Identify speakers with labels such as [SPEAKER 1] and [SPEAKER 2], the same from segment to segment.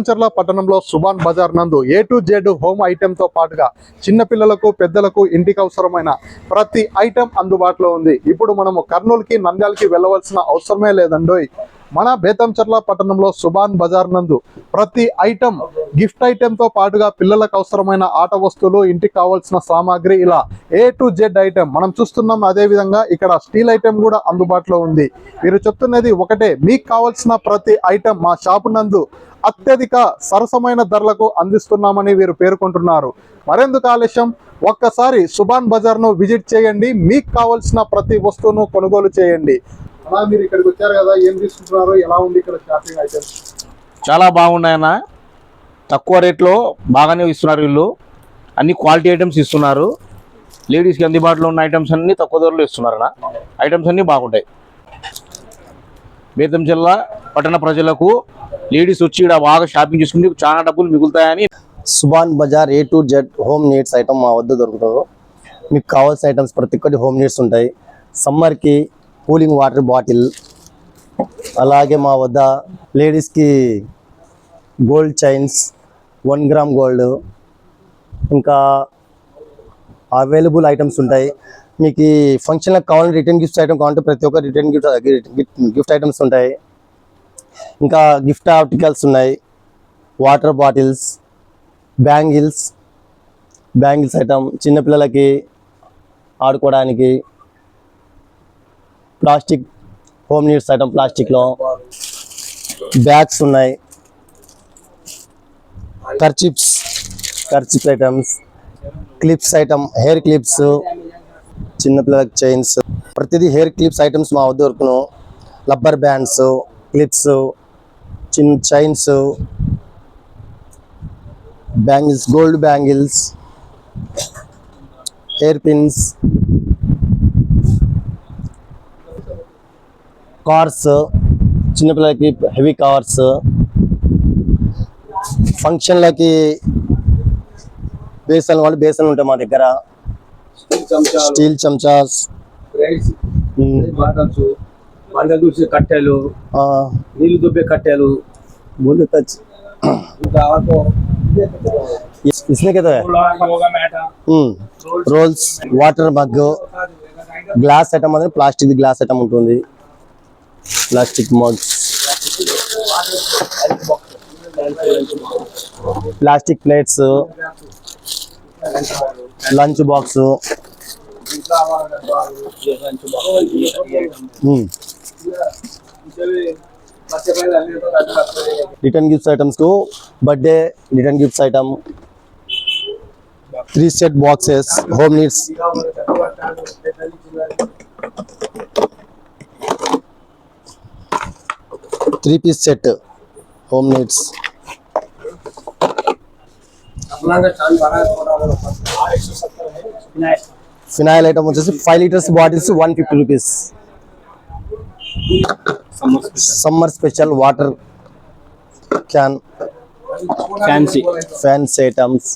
[SPEAKER 1] చర్ల పట్టణంలో సుభాన్ బజార్ నందు A to Z home item తో పాటుగా చిన్న పిల్లలకు పెద్దలకు ఇంటికి అవసరమైన ప్రతి ఐటెం అందుబాటులో ఉంది. ఇప్పుడు మనము కర్నూలుకి నంద్యాలకి వెళ్ళవలసిన అవసరమే లేదండోయ్. మన బేతంచర్ల పట్టణంలో సుభాన్ బజార్ నందు ప్రతి ఐటెం గిఫ్ట్ ఐటెంతో పాటుగా పిల్లలకు అవసరమైన ఆట వస్తువులు ఇంటికి కావాల్సిన సామాగ్రి ఇలా ఏ టు జెడ్ ఐటెం. మనం చూస్తున్నాం అదే విధంగా ఇక్కడ స్టీల్ ఐటెం కూడా అందుబాటులో ఉంది. మీరు చెప్తున్నది ఒకటే మీకు కావాల్సిన ప్రతి ఐటెం మా షాపు నందు అత్యధిక సరసమైన ధరలకు అందిస్తున్నామని వీరు పేర్కొంటున్నారు. మరెందుకు ఆలస్యం? ఒక్కసారి సుభాన్ బజార్ను విజిట్ చేయండి మీకు కావాల్సిన ప్రతి వస్తువును కొనుగోలు చేయండి. అలా మీరు ఇక్కడికి వచ్చారు కదా ఏం తీసుకుంటున్నారు ఎలా ఉంది ఇక్కడ షాపింగ్ ఐటమ్స్
[SPEAKER 2] చాలా బాగున్నాయన్న తక్కువ రేట్లో బాగానే ఇస్తున్నారు వీళ్ళు. అన్ని క్వాలిటీ ఐటమ్స్ ఇస్తున్నారు. లేడీస్కి అందుబాటులో ఉన్న ఐటమ్స్ అన్ని తక్కువ ధరలో ఇస్తున్నారు అన్న. ఐటమ్స్ అన్ని బాగుంటాయి. బేతం జిల్లా పట్టణ ప్రజలకు లేడీస్ వచ్చి ఇక్కడ బాగా షాపింగ్ చేసుకుంటే చాలా డబ్బులు మిగులుతాయని
[SPEAKER 3] Subhan Bazar A to Z home needs item మా వద్ద దొరుకుతుంది. మీకు కావాల్సిన ఐటమ్స్ ప్రతి ఒక్కటి హోమ్ నీడ్స్ ఉంటాయి. సమ్మర్కి కూలింగ్ వాటర్ బాటిల్. అలాగే మా వద్ద లేడీస్కి gold chains one gram gold. ఇంకా అవైలబుల్ ఐటమ్స్ ఉంటాయి. మీకు ఈ ఫంక్షన్లకు కావాలంటే రిటర్న్ గిఫ్ట్స్ ఐటమ్ కావాలంటే ప్రతి ఒక్క రిటర్న్ గిఫ్ట్ గిఫ్ట్ ఐటమ్స్ ఉంటాయి. ఇంకా గిఫ్ట్ ఆర్టికల్స్ ఉన్నాయి. Water bottles bangles bangles item చిన్నపిల్లలకి ఆడుకోవడానికి ప్లాస్టిక్ హోమ్ నీడ్స్ ఐటమ్ ప్లాస్టిక్లో బ్యాగ్స్ ఉన్నాయి. Kerchiefs kerchief items clips item hair clips చిన్నపిల్లలకి చైన్స్. ప్రతిదీ హెయిర్ క్లిప్స్ ఐటమ్స్ మా వద్ద దొరుకును. రబ్బర్ బ్యాండ్స్ క్లిప్స్ చిన్న chains bangles gold bangles hair pins cars చిన్నపిల్లలకి హెవీ కార్స్ ఫంక్షన్లకి బేసన్ వాళ్ళు బేసన్ ఉంటాయి మా దగ్గర. స్టీల్ చెంచాస్.
[SPEAKER 4] మంట చూసే నీళ్ళు దుబ్బే కట్టెలు.
[SPEAKER 3] Rolls water mug glass item అనేది ప్లాస్టిక్ గ్లాస్ ఐటమ్ ఉంటుంది. Plastic mugs. Plastic plates. Lunch box. Return gifts ఐటమ్స్కు birthday return gifts item. Three set boxes home needs. Three piece set home needs. Phenyl item వచ్చేసి five litres bottles one fifty rupees summer special water can
[SPEAKER 4] fancy
[SPEAKER 3] fans items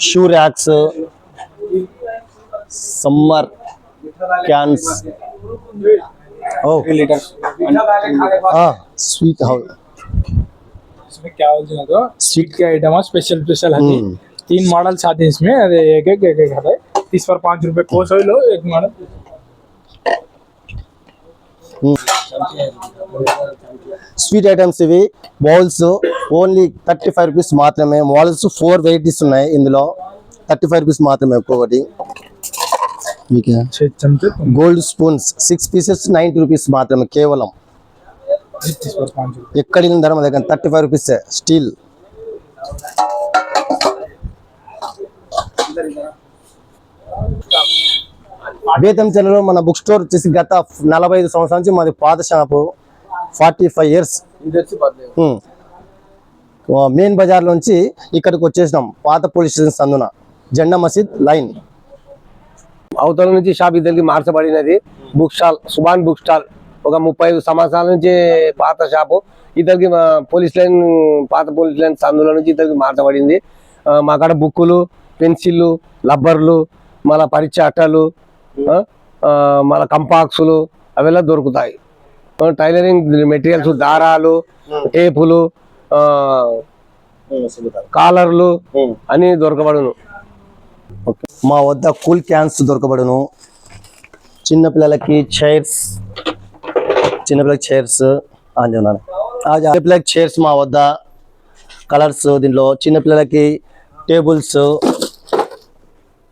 [SPEAKER 3] shoe racks summer cans oh
[SPEAKER 4] litre
[SPEAKER 3] sweet house
[SPEAKER 5] इसमें क्या बोलते हैं तो sweet के item है special special है
[SPEAKER 3] हम्म।
[SPEAKER 5] तीन मॉडल्स आते हैं इसमें अरे एक एक एक एक आता है तीस पर पाँच रुपए कोस ऑयल लो एक मॉडल
[SPEAKER 3] స్వీట్ ఐటమ్స్ ఇవి. Bowls only thirty five rupees మాత్రమే. మోడల్స్ ఫోర్ వెరైటీస్ ఉన్నాయి ఇందులో. థర్టీ ఫైవ్ రూపీస్ మాత్రమే ఒక్కొక్కటి. Gold spoons six pieces ninety rupees మాత్రమే కేవలం. ఎక్కడి ధర దగ్గర thirty five rupees steel Stop. చెన్నలో మన బుక్ స్టోర్ వచ్చేసి గత నలభై ఐదు సంవత్సరాల నుంచి మాది పాత shop forty five years. Main Bazar నుంచి ఇక్కడికి వచ్చేసినాం. పాత పోలీస్ స్టేషన్ సందున. జెండా మసీద్ లైన్.
[SPEAKER 4] అవతల నుంచి షాప్ ఇద్దరికి మార్చబడినది. Book stall Subhan book stall. ఒక ముప్పై ఐదు సంవత్సరాల నుంచి పాత షాపు. ఇద్దరికి పోలీస్ లైన్ పాత పోలీస్ లైన్ సందులో నుంచి ఇద్దరికి మార్చబడింది. మా కాడ బుక్కులు పెన్సిళ్ళు రబ్బర్లు మళ్ళీ పరీక్ష అట్టలు మళ్ళీ కంపాక్సులు ఎలా దొరుకుతాయి. టైలరింగ్ మెటీరియల్స్ దారాలు టేపులు కాలర్లు అని దొరకబడును.
[SPEAKER 3] మా వద్ద కూల్ క్యాన్స్ దొరకబడును. చిన్నపిల్లలకి చైర్స్ చిన్నపిల్లకి చైర్స్ అని ఉన్నాను చిన్నపిల్లకి చైర్స్ మా వద్ద. కలర్స్ దీంట్లో చిన్నపిల్లలకి tables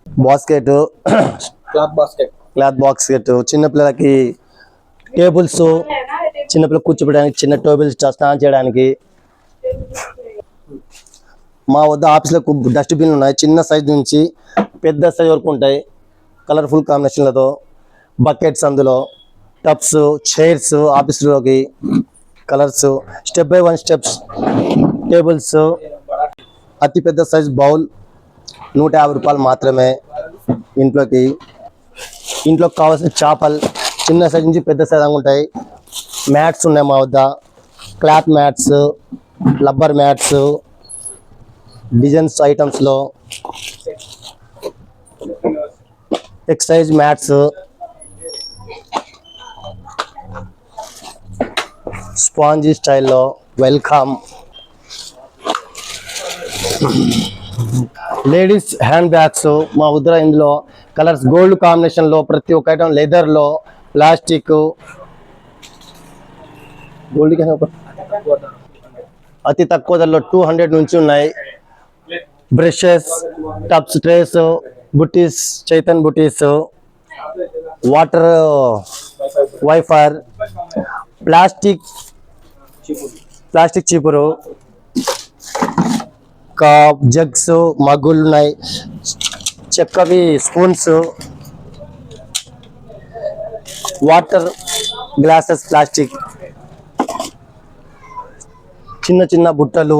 [SPEAKER 3] basket
[SPEAKER 4] cloth basket.
[SPEAKER 3] Cloth basket. చిన్నపిల్లలకి టేబుల్స్ చిన్నపిల్లలు కూర్చోబెట్టడానికి చిన్న టేబుల్స్ స్నానం చేయడానికి. మా వద్ద ఆఫీస్లకు డస్ట్బిన్లు ఉన్నాయి. చిన్న సైజ్ నుంచి పెద్ద సైజ్ వరకు ఉంటాయి. కలర్ఫుల్ కాంబినేషన్లతో బకెట్స్ అందులో tubs chairs ఆఫీసులోకి colours. Step by one steps tables. అతి పెద్ద సైజ్ బౌల్ నూట యాభై రూపాయలు మాత్రమే ఇంట్లోకి ఇంట్లోకి కావాల్సిన చేపలు చిన్న సైజ్ నుంచి పెద్ద సైజ్ ఉంటాయి. మ్యాట్స్ ఉన్నాయి మా వద్ద. Cloth mats rubber mats designs ఐటమ్స్లో exercise mats. Spongy స్టైల్లో వెల్కమ్. లేడీస్ హ్యాండ్ బ్యాగ్స్ మా ఉద్ర ఇందులో కలర్స్ గోల్డ్ కాంబినేషన్లో ప్రతి ఒక్క ఐటమ్ లెదర్లో ప్లాస్టిక్ గోల్డ్ అతి తక్కువ ధరలో టూ హండ్రెడ్ నుంచి ఉన్నాయి. బ్రషెస్ టప్ ట్రేస్ బుటీస్ చైతన్ బుటీస్ వాటర్ వైఫర్ ప్లాస్టిక్ ప్లాస్టిక్ చీపురు కాప్ జగ్స్ మగ్గులు ఉన్నాయి. చెక్కవి స్పూన్స్ వాటర్ గ్లాసెస్ ప్లాస్టిక్ చిన్న చిన్న బుట్టలు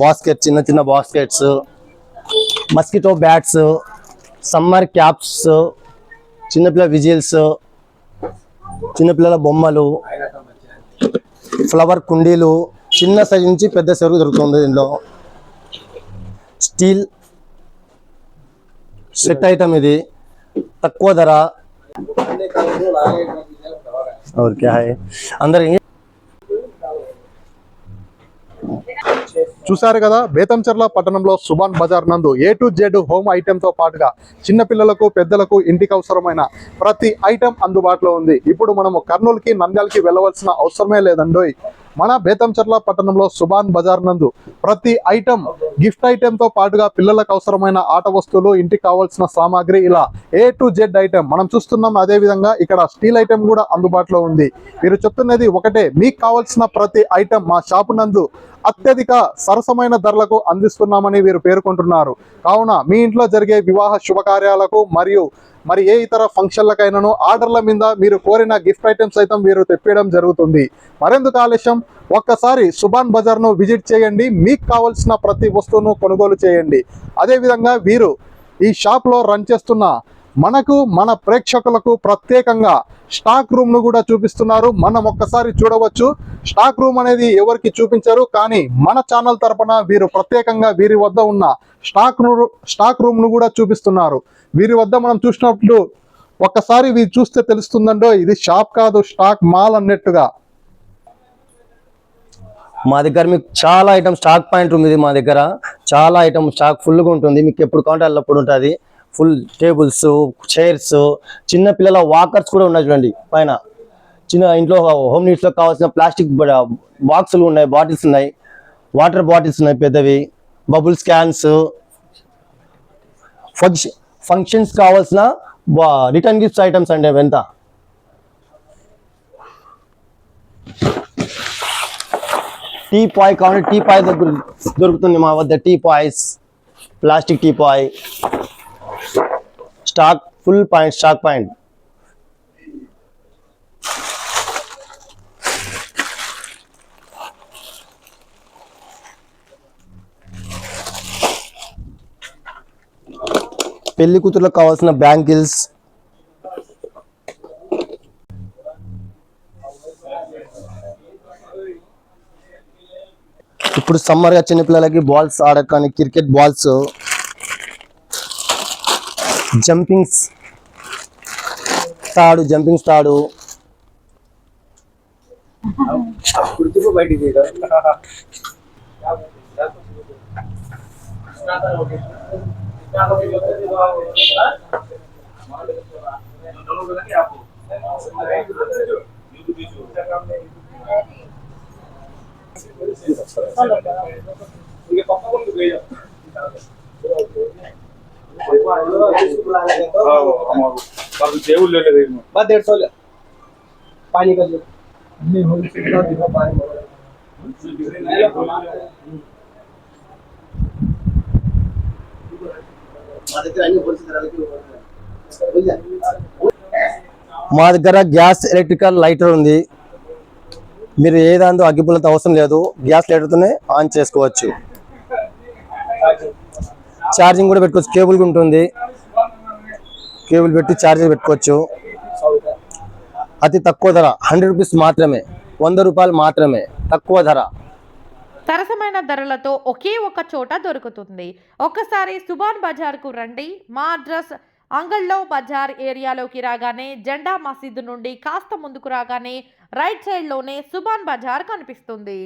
[SPEAKER 3] బాస్కెట్ చిన్న చిన్న baskets mosquito bats summer caps చిన్నపిల్లల విజిల్స్ చిన్నపిల్లల బొమ్మలు ఫ్లవర్ కుండీలు చిన్న సైజ్ నుంచి పెద్ద సరుకు దొరుకుతుంది దీనిలో స్టీల్ సెట్ ఐటమ్ ఇది. తక్కువ ధర. Okay hi. అందరికి
[SPEAKER 1] చూశారు కదా బేతంచెర్ల పట్టణంలో సుభాన్ బజార్ నందు A to Z home item తో పాటుగా చిన్నపిల్లలకు పెద్దలకు ఇంటికి అవసరమైన ప్రతి ఐటెం అందుబాటులో ఉంది. ఇప్పుడు మనము కర్నూలుకి నంద్యాలకి వెళ్ళవలసిన అవసరమే లేదండోయ్ మన బేతంచెర్ల పట్టణంలో సుభాన్ బజార్ నందు ప్రతి ఐటెం గిఫ్ట్ ఐటెం తో పాటుగా పిల్లలకు అవసరమైన ఆట వస్తువులు ఇంటికి కావాల్సిన సామాగ్రి ఇలా ఏ టు జెడ్ ఐటెం మనం చూస్తున్నాం అదే విధంగా ఇక్కడ స్టీల్ ఐటెం కూడా అందుబాటులో ఉంది. మీరు చెప్తున్నది ఒకటే. మీకు కావాల్సిన ప్రతి ఐటెం మా షాపు నందు అత్యధిక సరసమైన ధరలకు అందిస్తున్నామని వీరు పేర్కొంటున్నారు. కావున మీ ఇంట్లో జరిగే వివాహ శుభకార్యాలకు మరియు మరి ఏ ఇతర ఫంక్షన్లకైనాను ఆర్డర్ల మీద మీరు కోరిన గిఫ్ట్ ఐటమ్స్ సైతం వీరు తెప్పించడం జరుగుతుంది. మరెందుకు ఆలస్యం? ఒక్కసారి సుభాన్ బజార్ను విజిట్ చేయండి. మీకు కావలసిన ప్రతి వస్తువును కొనుగోలు చేయండి. అదేవిధంగా వీరు ఈ షాప్లో రన్ చేస్తున్న మనకు మన ప్రేక్షకులకు ప్రత్యేకంగా స్టాక్ రూమ్ను కూడా చూపిస్తున్నారు. మనం ఒక్కసారి చూడవచ్చు. స్టాక్ రూమ్ అనేది ఎవరికి చూపించరు? కానీ మన ఛానల్ తరపున వీరు ప్రత్యేకంగా వీరి వద్ద ఉన్న స్టాక్ స్టాక్ రూమ్ను కూడా చూపిస్తున్నారు. వీరి వద్ద మనం చూసినప్పుడు ఒక్కసారి వీరు చూస్తే తెలుస్తుందండో ఇది షాప్ కాదు స్టాక్ మాల్ అన్నట్టుగా.
[SPEAKER 3] మా దగ్గర మీకు చాలా ఐటమ్ స్టాక్ పాయింట్ ఉంది మా దగ్గర. చాలా ఐటమ్ స్టాక్ ఫుల్గా ఉంటుంది. మీకు ఎప్పుడు కావాలంటే అల్లప్పుడు ఉంటుంది. ఫుల్ టేబుల్స్ చైర్స్ చిన్న పిల్లల వాకర్స్ కూడా ఉన్నాయి చూడండి పైన. చిన్న ఇంట్లో హోమ్ నీడ్స్లో కావాల్సిన ప్లాస్టిక్ బాక్సులు ఉన్నాయి బాటిల్స్ ఉన్నాయి. వాటర్ బాటిల్స్ ఉన్నాయి పెద్దవి. బబుల్ స్కాన్స్ ఫంక్షన్ ఫంక్షన్స్ కావాల్సిన రిటర్న్ గిఫ్ట్స్ ఐటమ్స్ అండి అవి ఎంత? టీ పాయ్ కావాలి టీ పాయ్ దగ్గర దొరుకుతుంది మా వద్ద teapoys plastic teapoy stock full point stock point. పెళ్ళి కూతురులకు కావాల్సిన బ్యాంగిల్స్ ఇప్పుడు సమ్మర్గా చిన్నపిల్లలకి బాల్స్ ఆడకాని క్రికెట్ బాల్స్. జంపింగ్స్ తాడు జంపింగ్స్ తాడు.
[SPEAKER 5] ये पापा को भेजा అన్ని
[SPEAKER 3] మా దగ్గర గ్యాస్ ఎలక్ట్రికల్ లైటర్ ఉంది. మీరు ఏదాందో అగ్గిపుల్లతో అవసరం లేదు. గ్యాస్ లైటర్తోనే ఆన్ చేసుకోవచ్చు. ఛార్జింగ్ కూడా పెట్టుకోవచ్చు కేబుల్ ఉంటుంది. కేబుల్ పెట్టి ఛార్జర్ పెట్టుకోవచ్చు. అతి తక్కువ ధర హండ్రెడ్ రూపీస్ మాత్రమే వంద రూపాయలు మాత్రమే తక్కువ ధర.
[SPEAKER 6] సరసమైన ధరలతో ఒకే ఒక చోట దొరుకుతుంది. ఒక్కసారి సుబాన్ బజార్కు రండి. మా అడ్రస్ అంగళ్ళో బజార్ ఏరియాలోకి రాగానే జెండా మసీదు నుండి కాస్త ముందుకు రాగానే రైట్ సైడ్లోనే సుబాన్ బజార్ కనిపిస్తుంది.